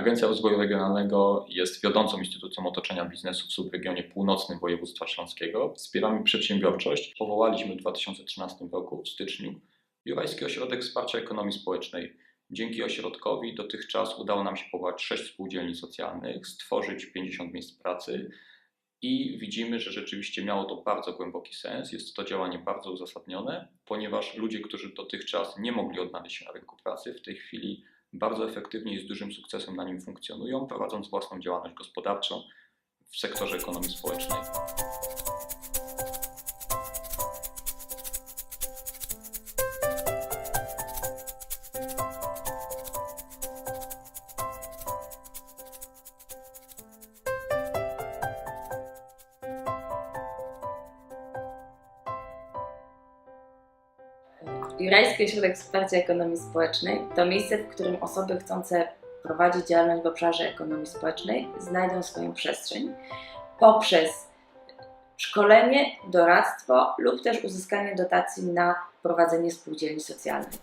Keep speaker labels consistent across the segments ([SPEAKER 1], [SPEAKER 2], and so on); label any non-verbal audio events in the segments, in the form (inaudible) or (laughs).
[SPEAKER 1] Agencja Rozwoju Regionalnego jest wiodącą instytucją otoczenia biznesu w subregionie północnym województwa śląskiego. Wspieramy przedsiębiorczość. Powołaliśmy w 2013 roku, w styczniu, Jurajski Ośrodek Wsparcia Ekonomii Społecznej. Dzięki ośrodkowi dotychczas udało nam się powołać 6 spółdzielni socjalnych, stworzyć 50 miejsc pracy i widzimy, że rzeczywiście miało to bardzo głęboki sens. Jest to działanie bardzo uzasadnione, ponieważ ludzie, którzy dotychczas nie mogli odnaleźć się na rynku pracy, w tej chwili bardzo efektywnie i z dużym sukcesem na nim funkcjonują, prowadząc własną działalność gospodarczą w sektorze ekonomii społecznej.
[SPEAKER 2] Jurajski Ośrodek Wsparcia Ekonomii Społecznej to miejsce, w którym osoby chcące prowadzić działalność w obszarze ekonomii społecznej znajdą swoją przestrzeń poprzez szkolenie, doradztwo lub też uzyskanie dotacji na prowadzenie spółdzielni socjalnej.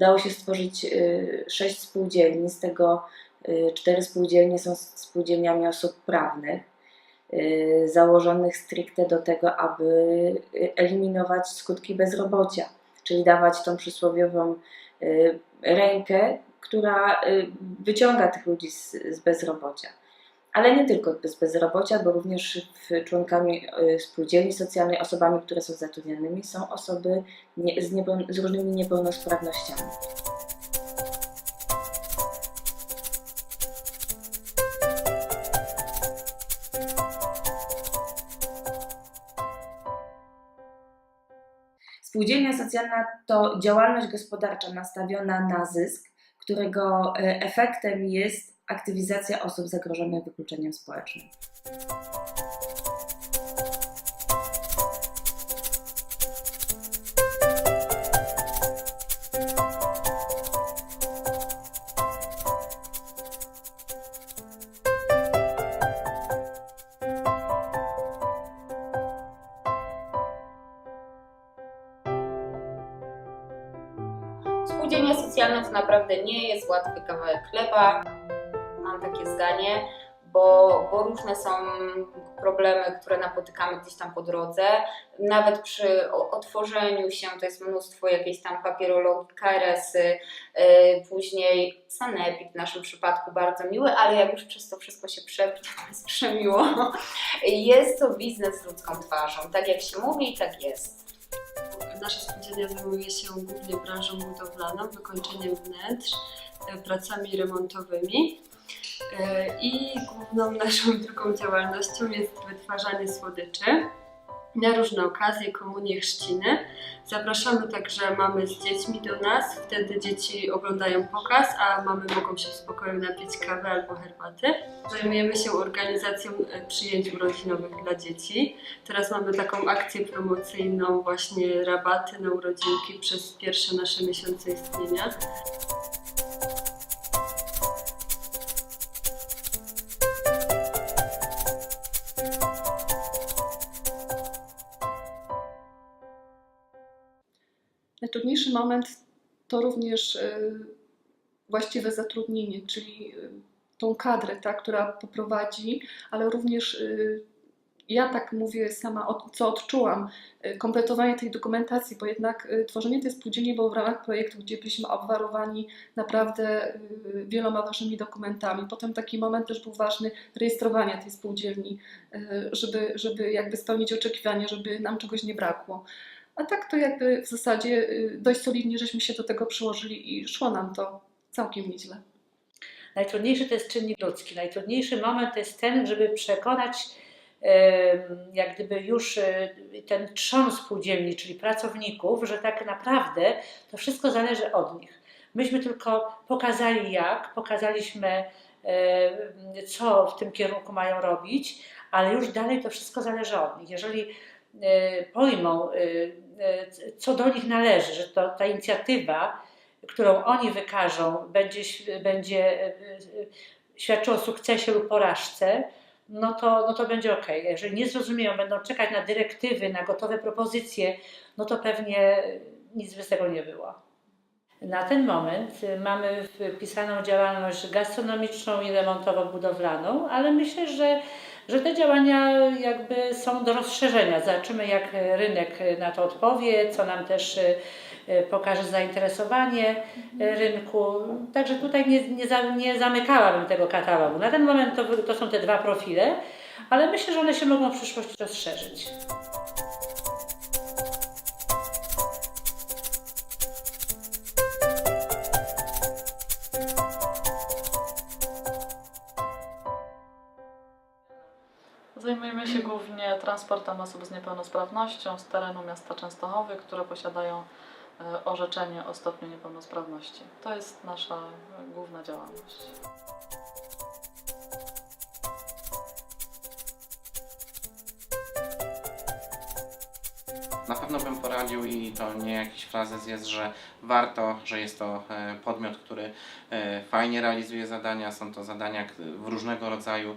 [SPEAKER 2] Udało się stworzyć y, sześć spółdzielni, z tego y, cztery spółdzielnie są spółdzielniami osób prawnych, y, założonych stricte do tego, aby eliminować skutki bezrobocia, czyli dawać tą przysłowiową rękę, która wyciąga tych ludzi z bezrobocia. Ale nie tylko z bezrobocia, bo również członkami y, spółdzielni socjalnej, osobami, które są zatrudnionymi, są osoby nie, z, niepeł, z różnymi niepełnosprawnościami. Spółdzielnia socjalna to działalność gospodarcza nastawiona na zysk, którego e, efektem jest aktywizacja osób zagrożonych wykluczeniem społecznym.
[SPEAKER 3] Spółdzielnia socjalna to naprawdę nie jest łatwy kawałek chleba. Bo, bo różne są problemy, które napotykamy gdzieś tam po drodze. Nawet przy otworzeniu się to jest mnóstwo jakiejś tam papierologii, KRS-y, yy, później sanepid w naszym przypadku bardzo miły, ale jak już przez to wszystko się przebić, to jest przemiło. (laughs) Jest to biznes z ludzką twarzą. Tak jak się mówi, tak jest.
[SPEAKER 4] Nasza spółdzielnia zajmuje się głównie branżą budowlaną, wykończeniem wnętrz, e, pracami remontowymi. E, I główną naszą (laughs) drugą działalnością jest wytwarzanie słodyczy na różne okazje, komunie, chrzciny. Zapraszamy także mamy z dziećmi do nas, wtedy dzieci oglądają pokaz, a mamy mogą się w spokoju napić kawy albo herbaty. Zajmujemy się organizacją e, przyjęć urodzinowych dla dzieci. Teraz mamy taką akcję promocyjną, właśnie rabaty na urodzinki przez pierwsze nasze miesiące istnienia.
[SPEAKER 5] Najtrudniejszy moment to również y, właściwe zatrudnienie, czyli y, tą kadrę, ta, która poprowadzi, ale również y, ja tak mówię sama, co odczułam, kompletowanie tej dokumentacji, bo jednak tworzenie tej spółdzielni było w ramach projektu, gdzie byliśmy obwarowani naprawdę wieloma ważnymi dokumentami. Potem taki moment też był ważny rejestrowania tej spółdzielni, żeby, żeby jakby spełnić oczekiwania, żeby nam czegoś nie brakło. A tak to jakby w zasadzie y, dość solidnie żeśmy się do tego przyłożyli i szło nam to całkiem nieźle.
[SPEAKER 6] Najtrudniejszy to jest czynnik ludzki. Najtrudniejszy moment to jest ten, żeby przekonać jak gdyby już e, ten trzon spółdzielni, czyli pracowników, że tak naprawdę to wszystko zależy od nich. Myśmy tylko pokazali jak, pokazaliśmy co w tym kierunku mają robić, ale już dalej to wszystko zależy od nich. Jeżeli e, pojmą, e, co do nich należy, że to, ta inicjatywa, którą oni wykażą, będzie, będzie e, e, świadczyła o sukcesie lub porażce, no to, no to będzie ok. Jeżeli nie zrozumieją, będą czekać na dyrektywy, na gotowe propozycje, no to pewnie nic by z tego nie było. Na ten moment y, mamy wpisaną działalność gastronomiczną i remontowo-budowlaną, ale myślę, że, że te działania jakby są do rozszerzenia. Zobaczymy, jak rynek na to odpowie, co nam też y, y, pokaże zainteresowanie y, rynku. Także tutaj nie, nie, za, nie zamykałabym tego katalogu. Na ten moment to, to są te dwa profile, ale myślę, że one się mogą w przyszłości rozszerzyć.
[SPEAKER 7] Zajmujemy się głównie transportem osób z niepełnosprawnością z terenu miasta Częstochowy, które posiadają e, orzeczenie o stopniu niepełnosprawności. To jest nasza e, główna działalność.
[SPEAKER 8] Na pewno bym poradził i to nie jakiś frazes jest, że warto, że jest to e, podmiot, który fajnie realizuje zadania. Są to zadania w różnego rodzaju,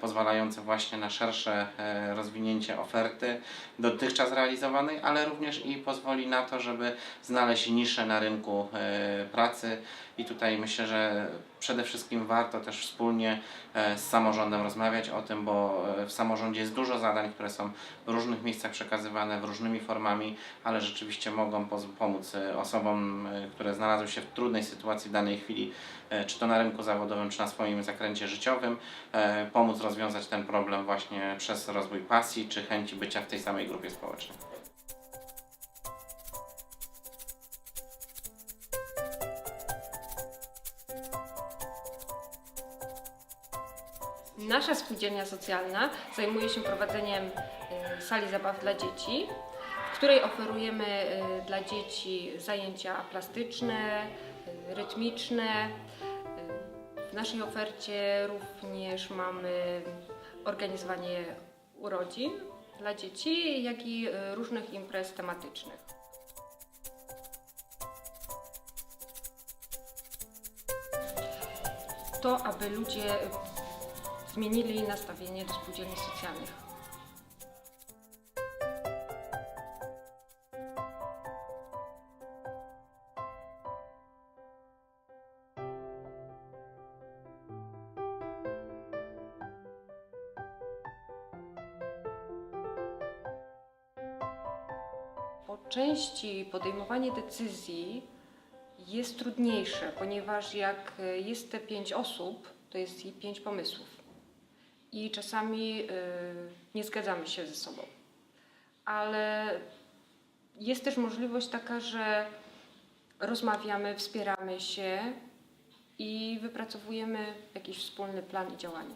[SPEAKER 8] pozwalające właśnie na szersze e, rozwinięcie oferty dotychczas realizowanej, ale również i pozwoli na to, żeby znaleźć niszę na rynku e, pracy. I tutaj myślę, że przede wszystkim warto też wspólnie e, z samorządem rozmawiać o tym, bo e, w samorządzie jest dużo zadań, które są w różnych miejscach przekazywane, w różnymi formami, ale rzeczywiście mogą pomóc e, osobom, e, które znalazły się w trudnej sytuacji w danej chwili, e, czy to na rynku zawodowym, czy na swoim zakręcie życiowym, e, pomóc rozwiązać ten problem właśnie przez rozwój pasji, czy chęci bycia w tej samej grupie społecznej.
[SPEAKER 9] Nasza spółdzielnia socjalna zajmuje się prowadzeniem y, sali zabaw dla dzieci, w której oferujemy y, dla dzieci zajęcia plastyczne, y, rytmiczne. W naszej ofercie również mamy organizowanie urodzin dla dzieci, jak i y, różnych imprez tematycznych. To, aby ludzie zmienili nastawienie do spółdzielni socjalnych. Po części podejmowanie decyzji jest trudniejsze, ponieważ jak jest te pięć osób, to jest i pięć pomysłów. I czasami y, nie zgadzamy się ze sobą. Ale jest też możliwość taka, że rozmawiamy, wspieramy się i wypracowujemy jakiś wspólny plan i działanie.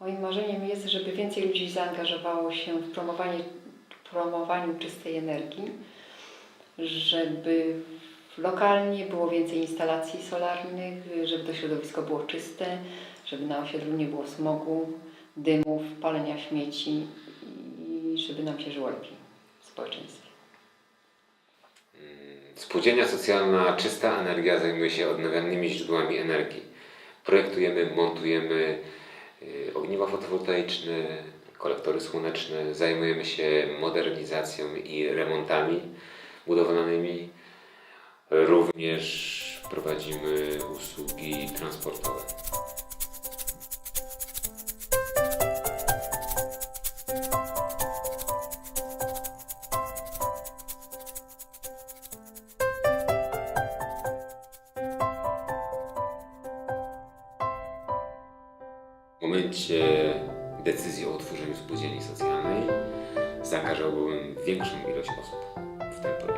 [SPEAKER 10] Moim marzeniem jest, żeby więcej ludzi zaangażowało się w promowanie, promowaniu czystej energii, żeby lokalnie było więcej instalacji solarnych, żeby to środowisko było czyste, żeby na osiedlu nie było smogu, dymów, palenia śmieci i żeby nam się żyło lepiej w społeczeństwie.
[SPEAKER 11] Spółdzielnia socjalna Czysta Energia zajmuje się odnawialnymi źródłami energii. Projektujemy, montujemy y, ogniwa fotowoltaiczne, kolektory słoneczne, zajmujemy się modernizacją i remontami budowlanymi. Również prowadzimy usługi transportowe. Momencie decyzji o utworzeniu spółdzielni socjalnej zaangażowałbym większą ilość osób w ten projekt.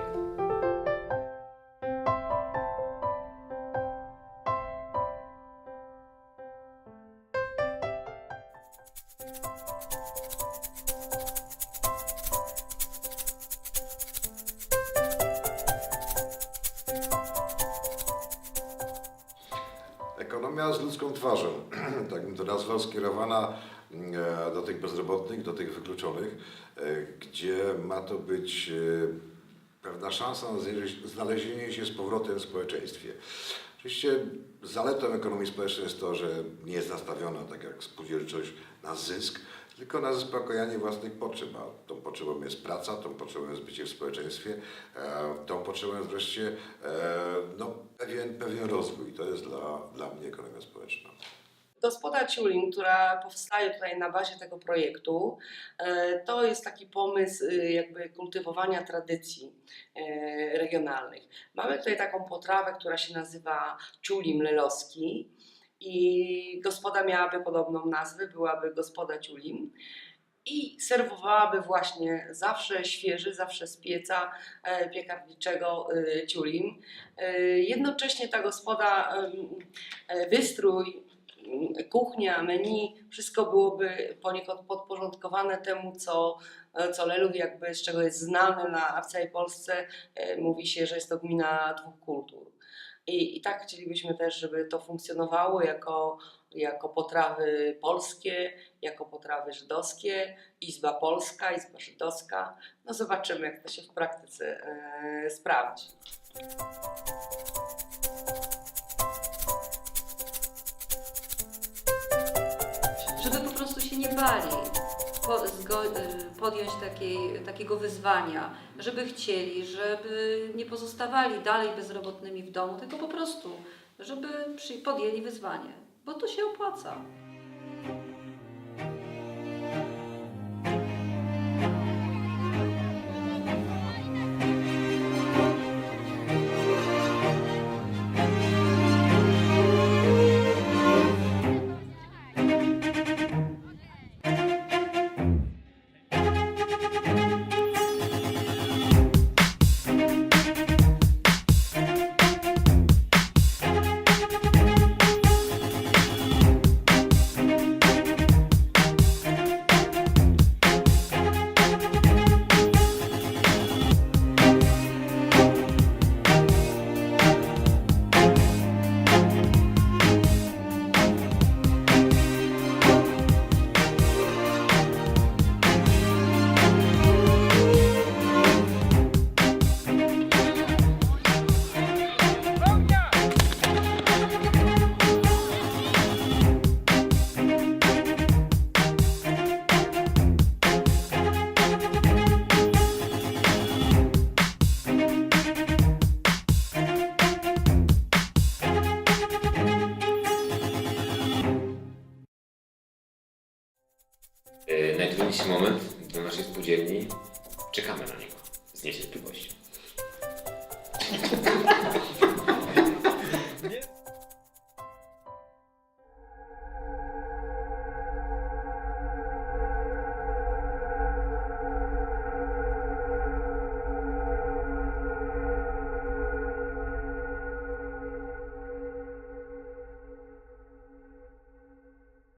[SPEAKER 12] Ekonomia z ludzką twarzą, (clears throat) tak bym to nazwał, skierowana e, do tych bezrobotnych, do tych wykluczonych, e, gdzie ma to być e, pewna szansa na znalezie- znalezienie się z powrotem w społeczeństwie. Oczywiście zaletą ekonomii społecznej jest to, że nie jest nastawiona, tak jak spółdzielczość, na zysk, tylko na zaspokojanie własnych potrzeb. A tą potrzebą jest praca, tą potrzebą jest bycie w społeczeństwie, e, tą potrzebą jest wreszcie e, no, pewien, pewien rozwój. To jest dla, dla mnie ekonomia społeczna.
[SPEAKER 13] Gospoda Ciulin, która powstaje tutaj na bazie tego projektu, e, to jest taki pomysł y, jakby kultywowania tradycji regionalnych. Mamy tutaj taką potrawę, która się nazywa ciulim lelowski i gospoda miałaby podobną nazwę, byłaby gospoda ciulim i serwowałaby właśnie zawsze świeży, zawsze z pieca e, piekarniczego e, ciulim. E, Jednocześnie ta gospoda, wystrój, kuchnia, menu, wszystko byłoby poniekąd podporządkowane temu, co, co Lelów jakby, z czego jest znany na, w całej Polsce. Mówi się, że jest to gmina dwóch kultur. I, I tak chcielibyśmy też, żeby to funkcjonowało jako, jako potrawy polskie, jako potrawy żydowskie, Izba Polska, Izba Żydowska. No zobaczymy, jak to się w praktyce e, sprawdzi.
[SPEAKER 14] żeby po prostu się nie bali po, zgo, y, podjąć takiej, takiego wyzwania, żeby chcieli, żeby nie pozostawali dalej bezrobotnymi w domu, tylko po prostu, żeby przy, podjęli wyzwanie, bo to się opłaca.
[SPEAKER 11] naszej spółdzielni. Czekamy na niego z niecierpliwością.